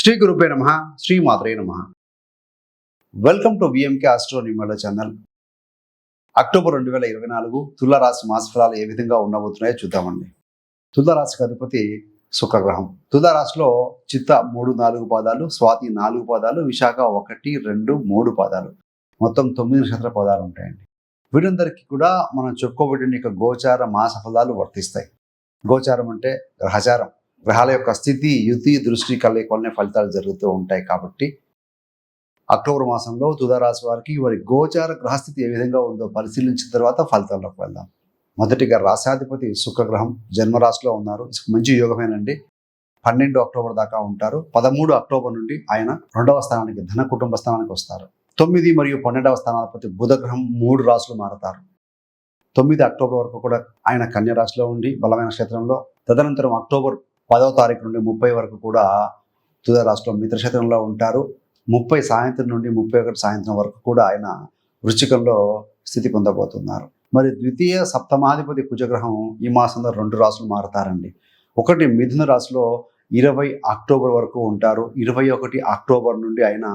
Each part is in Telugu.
శ్రీ గురుపే నమ శ్రీ మాత్రే నమ. Welcome to VMK astro channel October రెండు వేల ఇరవై నాలుగు తులారాశి మాసఫలాలు ఏ విధంగా ఉండబోతున్నాయో చూద్దామండి. తులారాశికి అధిపతి శుక్రగ్రహం. తులారాశిలో చిత్త మూడు నాలుగు పాదాలు స్వాతి నాలుగు పాదాలు విశాఖ ఒకటి రెండు మూడు పాదాలు. మొత్తం తొమ్మిది నక్షత్ర పదాలు ఉంటాయండి. వీరందరికీ కూడా మనం చెప్పుకోబడిన యొక్క గోచార మాస ఫలాలు వర్తిస్తాయి. గోచారం అంటే గ్రహచారం. గ్రహాల యొక్క స్థితి యుతి దృష్టి కలయిక వల్లనే ఫలితాలు జరుగుతూ ఉంటాయి కాబట్టి అక్టోబర్ మాసంలో తులారాశి వారికి వారి గోచార గ్రహస్థితి ఏ విధంగా ఉందో పరిశీలించిన తర్వాత ఫలితాల్లోకి వెళ్దాం. మొదటిగా రాశాధిపతి శుక్రగ్రహం జన్మరాశిలో ఉన్నారు. మంచి యోగమేనండి. పన్నెండు అక్టోబర్ దాకా ఉంటారు. పదమూడు అక్టోబర్ నుండి ఆయన రెండవ స్థానానికి ధన కుటుంబ స్థానానికి వస్తారు. తొమ్మిది మరియు పన్నెండవ స్థానాధిపతి బుధగ్రహం మూడు రాశులు మారతారు. తొమ్మిది అక్టోబర్ వరకు కూడా ఆయన కన్య రాశిలో ఉండి బలమైన క్షేత్రంలో తదనంతరం అక్టోబర్ పదవ తారీఖు నుండి ముప్పై వరకు కూడా తుదా రాష్ట్రం మిత్రక్షేత్రంలో ఉంటారు. ముప్పై సాయంత్రం నుండి ముప్పై ఒకటి సాయంత్రం వరకు కూడా ఆయన వృచ్చికంలో స్థితి పొందబోతున్నారు. మరి ద్వితీయ సప్తమాధిపతి కుజగ్రహం ఈ మాసంలో రెండు రాసులు మారతారండి. ఒకటి మిథున రాశిలో ఇరవై అక్టోబర్ వరకు ఉంటారు. ఇరవై ఒకటి అక్టోబర్ నుండి ఆయన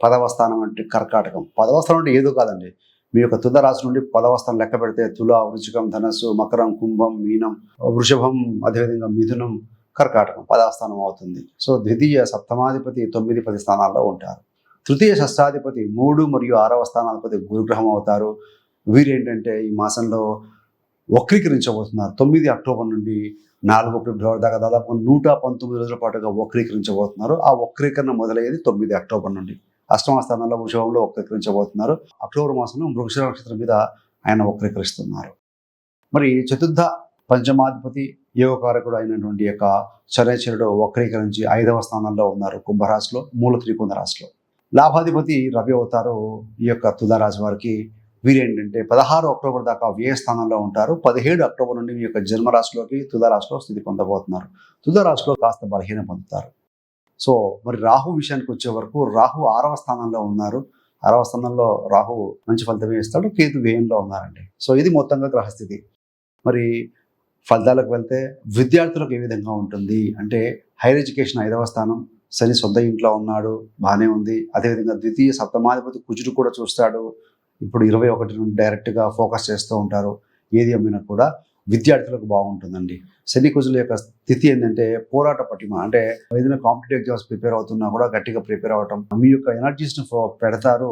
పదవ స్థానం అంటే కర్కాటకం. పదవ స్థానం అంటే ఏదో కాదండి. మీ యొక్క తుద రాశి నుండి పదవ స్థానం లెక్క పెడితే తుల వృచికం ధనస్సు మకరం కుంభం మీనం వృషభం అదేవిధంగా మిథునం కర్కాటకం పదవ స్థానం అవుతుంది. సో ద్వితీయ సప్తమాధిపతి తొమ్మిది పది స్థానాల్లో ఉంటారు. తృతీయ షష్టాధిపతి మూడు మరియు ఆరవ స్థానాధిపతి గురుగ్రహం అవుతారు. వీరేంటంటే ఈ మాసంలో వక్రీకరించబోతున్నారు. తొమ్మిది అక్టోబర్ నుండి నాలుగు ఫిబ్రవరి దాకా దాదాపు నూట పంతొమ్మిది రోజుల పాటుగా వక్రీకరించబోతున్నారు. ఆ వక్రీకరణ మొదలయ్యేది తొమ్మిది అక్టోబర్ నుండి. అష్టమ స్థానంలో వృషభంలో వక్రీకరించబోతున్నారు. అక్టోబర్ మాసంలో మృగశిర నక్షత్రం మీద ఆయన వక్రీకరిస్తున్నారు. మరి చతుర్థ పంచమాధిపతి యోగకారకుడు అయినటువంటి యొక్క శనేశ్వరుడు వక్రీకరించి ఐదవ స్థానంలో ఉన్నారు కుంభరాశిలో మూల త్రికోణ రాశిలో. లాభాధిపతి రవి అవుతారు. ఈ యొక్క తులారాశి వారికి వీరేంటంటే పదహారు అక్టోబర్ దాకా వ్యయ స్థానంలో ఉంటారు. పదిహేడు అక్టోబర్ నుండి మీ యొక్క జన్మరాశిలోకి తులారాశిలో స్థితి పొందబోతున్నారు. తులారాశిలో కాస్త బలహీన పొందుతారు. సో మరి రాహు విషయానికి వచ్చే వరకు రాహు ఆరవ స్థానంలో ఉన్నారు. ఆరవ స్థానంలో రాహు మంచి ఫలితం ఇస్తాడు. కేతు వ్యయంలో ఉన్నారండి. సో ఇది మొత్తంగా గ్రహస్థితి. మరి ఫలితాలకు వెళ్తే విద్యార్థులకు ఏ విధంగా ఉంటుంది? అంటే హైయర్ ఎడ్యుకేషన్ ఐదవ స్థానం శని సొంత ఇంట్లో ఉన్నాడు బాగానే ఉంది. అదేవిధంగా ద్వితీయ సప్తమాధిపతి కుజుడు కూడా చూస్తాడు. ఇప్పుడు ఇరవై ఒకటి నుండి డైరెక్ట్గా ఫోకస్ చేస్తూ ఉంటారు. ఏది అమ్మినా కూడా విద్యార్థులకు బాగుంటుందండి. శని కుజుల యొక్క స్థితి ఏంటంటే పోరాట పటిమ. అంటే ఏదైనా కాంపిటేటివ్ ఎగ్జామ్స్ ప్రిపేర్ అవుతున్నా కూడా గట్టిగా ప్రిపేర్ అవ్వటం. మీ యొక్క ఎనర్జీస్ని పెడతారు.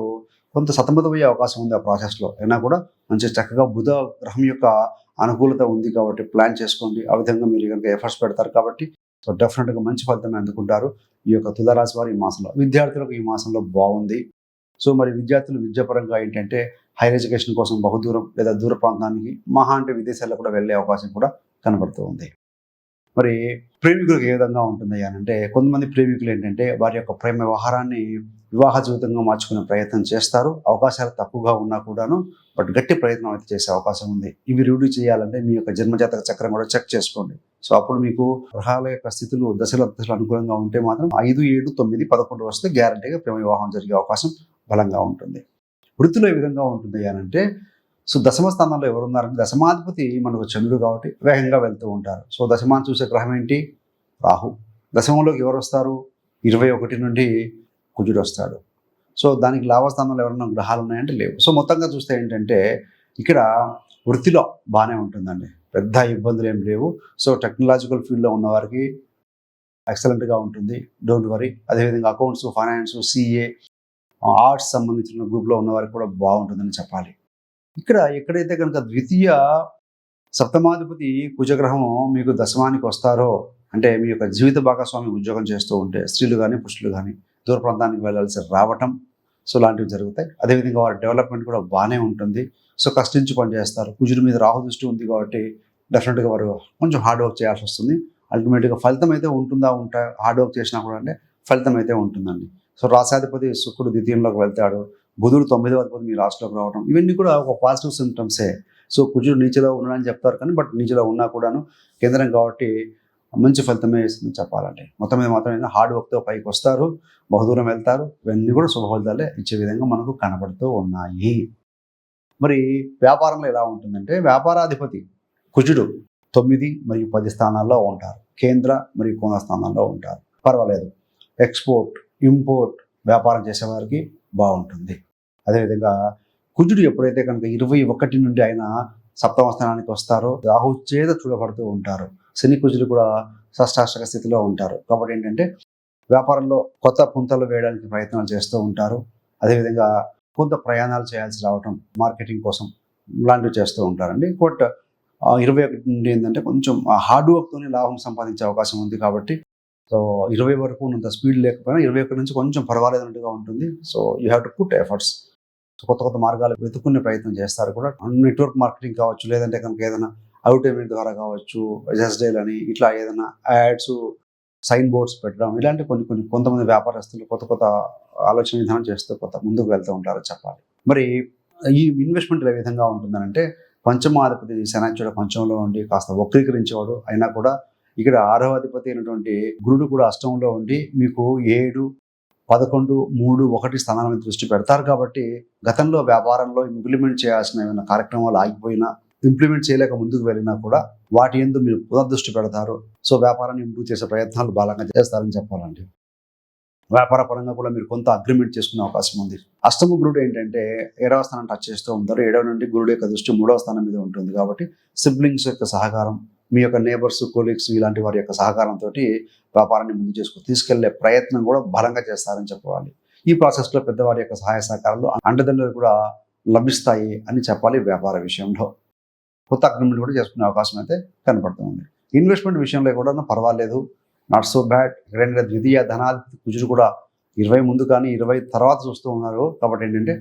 కొంత సతమతమయ్యే అవకాశం ఉంది ఆ ప్రాసెస్లో. అయినా కూడా మంచి చక్కగా బుధ గ్రహం యొక్క అనుకూలత ఉంది కాబట్టి ప్లాన్ చేసుకోండి. ఆ విధంగా మీరు కనుక ఎఫర్ట్స్ పెడతారు కాబట్టి సో డెఫినెట్గా మంచి ఫలితం అందుకుంటారు ఈ యొక్క తులారాశి వారు ఈ మాసంలో. విద్యార్థులకు ఈ మాసంలో బాగుంది. సో మరి విద్యార్థులు విద్యాపరంగా ఏంటంటే హైయర్ ఎడ్యుకేషన్ కోసం బహుదూరం లేదా దూర ప్రాంతానికి మహా అంటే విదేశాల్లో కూడా వెళ్ళే అవకాశం కూడా కనబడుతూ ఉంది. మరి ప్రేమికులకు ఏ విధంగా ఉంటుంది అని అంటే కొంతమంది ప్రేమికులు ఏంటంటే వారి యొక్క ప్రేమ వ్యవహారాన్ని వివాహ జీవితంగా మార్చుకునే ప్రయత్నం చేస్తారు. అవకాశాలు తక్కువగా ఉన్నా కూడాను బట్ గట్టి ప్రయత్నం అయితే చేసే అవకాశం ఉంది. ఇవి రివ్యూ చేయాలంటే మీ యొక్క జన్మజాతక చక్రం కూడా చెక్ చేసుకోండి. సో అప్పుడు మీకు గ్రహాల యొక్క స్థితులు దశల దశలు అనుకూలంగా ఉంటే మాత్రం ఐదు ఏడు తొమ్మిది పదకొండు వస్తే గ్యారంటీగా ప్రేమ వివాహం జరిగే అవకాశం బలంగా ఉంటుంది. వృత్తిలో ఏ విధంగా ఉంటుంది అంటే సో దశమ స్థానంలో ఎవరున్నారంటే దశమాధిపతి మనకు చంద్రుడు కాబట్టి వేగంగా వెళ్తూ ఉంటారు. సో దశమాన్ని చూసే గ్రహం ఏంటి? రాహు. దశమంలోకి ఎవరు వస్తారు? ఇరవై ఒకటి నుండి కుజుడు వస్తాడు. సో దానికి లాభస్థానంలో ఎవరైనా గ్రహాలు ఉన్నాయంటే లేవు. సో మొత్తంగా చూస్తే ఏంటంటే ఇక్కడ వృత్తిలో బాగానే ఉంటుందండి. పెద్ద ఇబ్బందులు ఏం లేవు. సో టెక్నాలజికల్ ఫీల్డ్లో ఉన్నవారికి ఎక్సలెంట్గా ఉంటుంది. డోంట్ వరీ అదేవిధంగా అకౌంట్స్ ఫైనాన్స్ సిఏ ఆర్ట్స్ సంబంధించిన గ్రూప్లో ఉన్నవారికి కూడా బాగుంటుందని చెప్పాలి. ఇక్కడ ఎక్కడైతే కనుక ద్వితీయ సప్తమాధిపతి కుజగ్రహం మీకు దశమానికి వస్తారో అంటే మీ యొక్క జీవిత భాగస్వామి ఉద్యోగం చేస్తూ ఉంటే స్త్రీలు కానీ పురుషులు కానీ దూర ప్రాంతానికి వెళ్ళాల్సి రావటం సో లాంటివి జరుగుతాయి. అదేవిధంగా వారి డెవలప్మెంట్ కూడా బాగానే ఉంటుంది. సో కష్టించి పనిచేస్తారు కుజుడి మీద రాహు దృష్టి ఉంది కాబట్టి డెఫినెట్గా వారు కొంచెం హార్డ్ వర్క్ చేయాల్సి వస్తుంది. అల్టిమేట్గా ఫలితం అయితే ఉంటుందా ఉంటా హార్డ్ వర్క్ చేసినా కూడా అంటే ఫలితం అయితే ఉంటుందండి. సో రాసాధిపతి శుక్రుడు ద్వితీయంలోకి వెళ్తాడు. బుధుడు తొమ్మిదవ అధిపతి మీ రాష్ట్రంలోకి రావడం ఇవన్నీ కూడా ఒక పాజిటివ్ సిమ్టమ్సే సో కుజుడు నీచలో ఉన్నాడని చెప్తారు కానీ బట్ నీచలో ఉన్నా కూడాను కేంద్రం కాబట్టి మంచి ఫలితమే ఇస్తుందని చెప్పాలంటే. మొత్తం మీద మాత్రం హార్డ్ వర్క్తో పైకి వస్తారు బహుదూరం వెళ్తారు ఇవన్నీ కూడా శుభ ఫలితాలే ఇచ్చే విధంగా మనకు కనబడుతూ ఉన్నాయి. మరి వ్యాపారంలో ఎలా ఉంటుందంటే వ్యాపారాధిపతి కుజుడు తొమ్మిది మరియు పది స్థానాల్లో ఉంటారు. కేంద్ర మరియు కోణ స్థానాల్లో ఉంటారు. పర్వాలేదు. ఎక్స్పోర్ట్ ఇంపోర్ట్ వ్యాపారం చేసేవారికి బాగుంటుంది. అదేవిధంగా కుజుడు ఎప్పుడైతే కనుక ఇరవై ఒకటి నుండి ఆయన సప్తమ స్థానానికి వస్తారో రాహు చేత చూడబడుతూ ఉంటారు. శని కుజులు కూడా షష్టాష్టక స్థితిలో ఉంటారు. కాబట్టి ఏంటంటే వ్యాపారంలో కొత్త పుంతలు వేయడానికి ప్రయత్నాలు చేస్తూ ఉంటారు. అదేవిధంగా కొంత ప్రయాణాలు చేయాల్సి రావటం మార్కెటింగ్ కోసం ఇలాంటివి చేస్తూ ఉంటారండి. బట్ ఇరవై ఒకటి నుండి ఏంటంటే కొంచెం హార్డ్ వర్క్తోనే లాభం సంపాదించే అవకాశం ఉంది కాబట్టి సో ఇరవై వరకు ఉన్నంత స్పీడ్ లేకపోయినా ఇరవై ఒకటి నుంచి కొంచెం పర్వాలేదన్నట్టుగా ఉంటుంది. So you have to put efforts. కొత్త కొత్త మార్గాలు వెతుక్కునే ప్రయత్నం చేస్తారు కూడా. నెట్వర్క్ మార్కెటింగ్ కావచ్చు లేదంటే కనుక ఏదైనా అడ్వర్టైజ్మెంట్ ద్వారా కావచ్చు ఎస్డేల్ అని ఇట్లా ఏదైనా యాడ్స్ సైన్ బోర్డ్స్ పెట్టడం ఇలాంటి కొన్ని కొన్ని కొంతమంది వ్యాపారస్తులు కొత్త కొత్త ఆలోచన విధానం చేస్తూ కొత్త ముందుకు వెళ్తూ ఉంటారు చెప్పాలి. మరి ఈ ఇన్వెస్ట్మెంట్ ఏ విధంగా ఉంటుందనంటే పంచమాధిపతి శనాచుడు పంచంలో ఉండి కాస్త వక్రీకరించేవాడు అయినా కూడా ఇక్కడ ఆరవ అధిపతి అయినటువంటి గురుడు కూడా అష్టంలో ఉండి మీకు ఏడు పదకొండు మూడు ఒకటి స్థానాల మీద దృష్టి పెడతారు కాబట్టి గతంలో వ్యాపారంలో ఇంప్లిమెంట్ చేయాల్సిన ఏమైనా కార్యక్రమాలు ఆగిపోయినా ఇంప్లిమెంట్ చేయలేక ముందుకు వెళ్ళినా కూడా వాటి ఎందు మీరు పునర్దృష్టి పెడతారు. సో వ్యాపారాన్ని ఇంప్రూవ్ చేసే ప్రయత్నాలు బలంగా చేస్తారని చెప్పాలండి. వ్యాపార పరంగా కూడా మీరు కొంత అగ్రిమెంట్ చేసుకునే అవకాశం ఉంది. అష్టమ గురుడు ఏంటంటే ఏడవ స్థానం టచ్ చేస్తూ ఉంటారు. ఏడవ నుండి గురుడు యొక్క దృష్టి మూడవ స్థానం మీద ఉంటుంది కాబట్టి సిబ్లింగ్స్ యొక్క సహకారం మీ యొక్క నేబర్స్ కొలీగ్స్ ఇలాంటి వారి యొక్క సహకారంతో వ్యాపారాన్ని ముందు చేసుకుని తీసుకెళ్ళే ప్రయత్నం కూడా బలంగా చేస్తారని చెప్పాలి. ఈ ప్రాసెస్లో పెద్దవారి యొక్క సహాయ సహకారాలు అండదండలు కూడా లభిస్తాయి అని చెప్పాలి వ్యాపార విషయంలో. కొత్త అగ్రిమెంట్ కూడా చేసుకునే అవకాశం అయితే కనపడుతుంది ఇన్వెస్ట్మెంట్ విషయంలో కూడా పర్వాలేదు. నాట్ సో బ్యాడ్ ఎక్కడైనా ద్వితీయ ధనాధిపతి కుజుడు కూడా ఇరవై ముందు కానీ ఇరవై తర్వాత చూస్తూ ఉన్నారు. కాబట్టి ఏంటంటే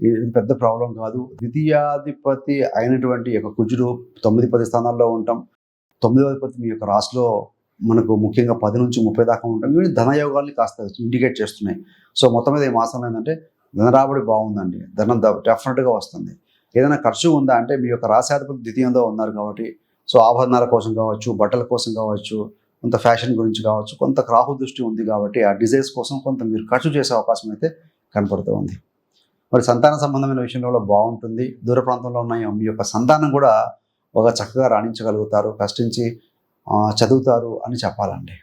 ఇది పెద్ద ప్రాబ్లం కాదు. ద్వితీయాధిపతి అయినటువంటి యొక్క కుజుడు తొమ్మిది పది స్థానాల్లో ఉంటాం. తొమ్మిది అధిపతి మీ యొక్క రాశిలో మనకు ముఖ్యంగా పది నుంచి ముప్పై దాకా ఉంటాం. ఇవి ధనయోగాల్ని కాస్త ఇండికేట్ చేస్తున్నాయి. సో మొత్తం మీద ఈ మాసంలో ఏంటంటే ధన రాబడి బాగుందండి. ధనం డెఫినెట్గా వస్తుంది. ఏదైనా ఖర్చు ఉందా అంటే మీ యొక్క రాశాధిపతి ద్వితీయంలో ఉన్నారు కాబట్టి సో ఆభరణాల కోసం కావచ్చు బట్టల కోసం కావచ్చు కొంత ఫ్యాషన్ గురించి కావచ్చు కొంత రాహు దృష్టి ఉంది కాబట్టి ఆ డిజైన్స్ కోసం కొంత మీరు ఖర్చు చేసే అవకాశం అయితే కనపడుతూ ఉంది. మరి సంతాన సంబంధమైన విషయంలో బాగుంటుంది. దూర ప్రాంతంలో ఉన్న మీ యొక్క సంతానం కూడా ఒక చక్కగా రాణించగలుగుతారు కష్టించి చదువుతారు అని చెప్పాలండి.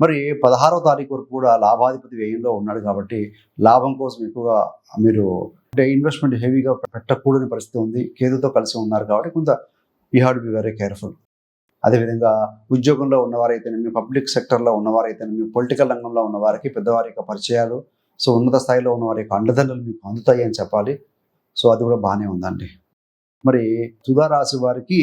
మరి పదహారవ తారీఖు వరకు కూడా లాభాధిపతి వ్యయంలో ఉన్నాడు కాబట్టి లాభం కోసం ఎక్కువగా మీరు అంటే ఇన్వెస్ట్మెంట్ హెవీగా పెట్టకూడని పరిస్థితి ఉంది. కేతుతో కలిసి ఉన్నారు కాబట్టి కొంత you had be very careful అదేవిధంగా ఉద్యోగంలో ఉన్నవారైతేనేమి పబ్లిక్ సెక్టర్లో ఉన్నవారైతేనేమి పొలిటికల్ రంగంలో ఉన్నవారికి పెద్దవారి యొక్క పరిచయాలు సో ఉన్నత స్థాయిలో ఉన్నవారి యొక్క అండదండలు మీకు అందుతాయి అని చెప్పాలి. సో అది కూడా బాగానే ఉందండి. మరి తులా రాశి వారికి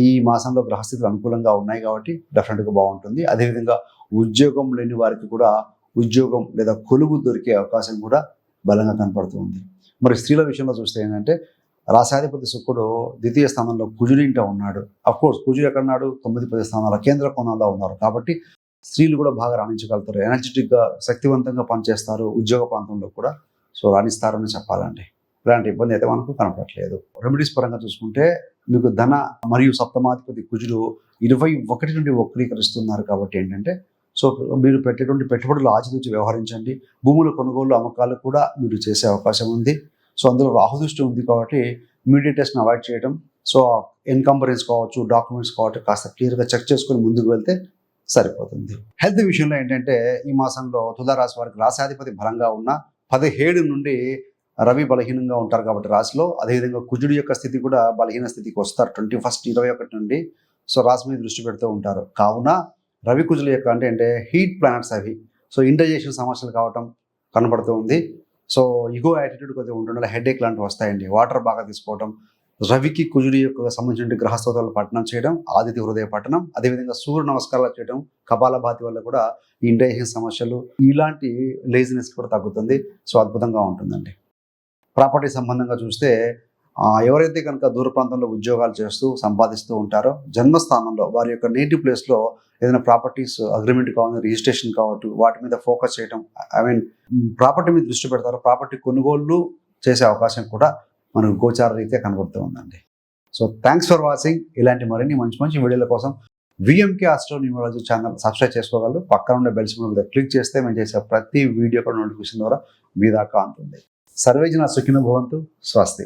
ఈ మాసంలో గ్రహస్థితులు అనుకూలంగా ఉన్నాయి కాబట్టి డెఫినెట్గా బాగుంటుంది. అదేవిధంగా ఉద్యోగం లేని వారికి కూడా ఉద్యోగం లేదా కొలువు దొరికే అవకాశం కూడా బలంగా కనపడుతుంది మరి స్త్రీల విషయంలో చూస్తే ఏంటంటే రాసాధిపతి శుక్రుడు ద్వితీయ స్థానంలో కుజుడింట ఉన్నాడు. అఫ్కోర్స్ కుజుడు ఎక్కడున్నాడు తొమ్మిది పది స్థానాల కేంద్ర కోణంలో ఉన్నారు. కాబట్టి స్త్రీలు కూడా బాగా రాణించగలుగుతారు. ఎనర్జెటిక్గా శక్తివంతంగా పనిచేస్తారు. ఉద్యోగ ప్రాంతంలో కూడా సో రాణిస్తారని చెప్పాలండి. ఇలాంటి ఇబ్బంది అయితే మనకు కనపడట్లేదు. రెమెడీస్ పరంగా చూసుకుంటే మీకు ధన మరియు సప్తమాధిపతి కుజులు ఇరవై ఒకటి నుండి వక్రీకరిస్తున్నారు కాబట్టి ఏంటంటే సో మీరు పెట్టేటువంటి పెట్టుబడులు ఆచితూచి వ్యవహరించండి. భూముల కొనుగోలు అమ్మకాలు కూడా మీరు చేసే అవకాశం ఉంది. సో అందులో రాహుదృష్టి ఉంది కాబట్టి మీడియేటర్స్ని అవాయిడ్ చేయడం. సో ఎన్కంబరెన్స్ కావచ్చు డాక్యుమెంట్స్ కావచ్చు కాస్త క్లియర్గా చెక్ చేసుకొని ముందుకు వెళ్తే సరిపోతుంది. హెల్త్ విషయంలో ఏంటంటే ఈ మాసంలో తులారాశి వారికి రాశాధిపతి బలంగా ఉన్న పదిహేడు నుండి రవి బలహీనంగా ఉంటారు కాబట్టి రాశిలో. అదేవిధంగా కుజుడి యొక్క స్థితి కూడా బలహీన స్థితికి వస్తారు. ట్వంటీ ఫస్ట్ ఇరవై ఒకటి నుండి. సో రాశి మీద దృష్టి పెడుతూ ఉంటారు. కావున రవి కుజుల యొక్క అంటే అంటే హీట్ ప్లానెట్స్ అవి. సో ఇండైజేషన్ సమస్యలు కావటం కనబడుతూ ఉంది. సో ఇగో యాటిట్యూడ్ కొద్దిగా ఉంటుండే హెడేక్ లాంటివి వస్తాయండి. వాటర్ బాగా తీసుకోవటం రవికి కుజుడి యొక్క సంబంధించిన గ్రహస్తోతాలు పఠనం చేయడం ఆదిత్య హృదయ పఠనం అదేవిధంగా సూర్య నమస్కారాలు చేయడం కపాలభాతి వల్ల కూడా ఇండైజెషన్ ఇండైజేషన్ సమస్యలు ఇలాంటి లేజినెస్ కూడా తగ్గుతుంది. సో అద్భుతంగా ఉంటుందండి. ప్రాపర్టీ సంబంధంగా చూస్తే ఎవరైతే కనుక దూర ప్రాంతంలో ఉద్యోగాలు చేస్తూ సంపాదిస్తూ ఉంటారో జన్మస్థానంలో వారి యొక్క నేటివ్ ప్లేస్లో ఏదైనా ప్రాపర్టీస్ అగ్రిమెంట్ కావాలి రిజిస్ట్రేషన్ కావచ్చు వాటి మీద ఫోకస్ చేయడం ఐ మీన్ ప్రాపర్టీ మీద దృష్టి పెడతారు ప్రాపర్టీ కొనుగోళ్ళు చేసే అవకాశం కూడా మనకు గోచార రీత్యా కనబడుతూ ఉందండి. సో థ్యాంక్స్ ఫర్ వాచింగ్ ఇలాంటి మరిన్ని మంచి మంచి వీడియోల కోసం VMK astro numerology channel subscribe చేసుకోగలరు. పక్కన ఉండే బెల్స్ మీద క్లిక్ చేస్తే మేము చేసే ప్రతి వీడియో కూడా నోటిఫికేషన్ ద్వారా మీ దాకా అందుతుంది సర్వేజన సుఖిన భవంతు. స్వస్తి.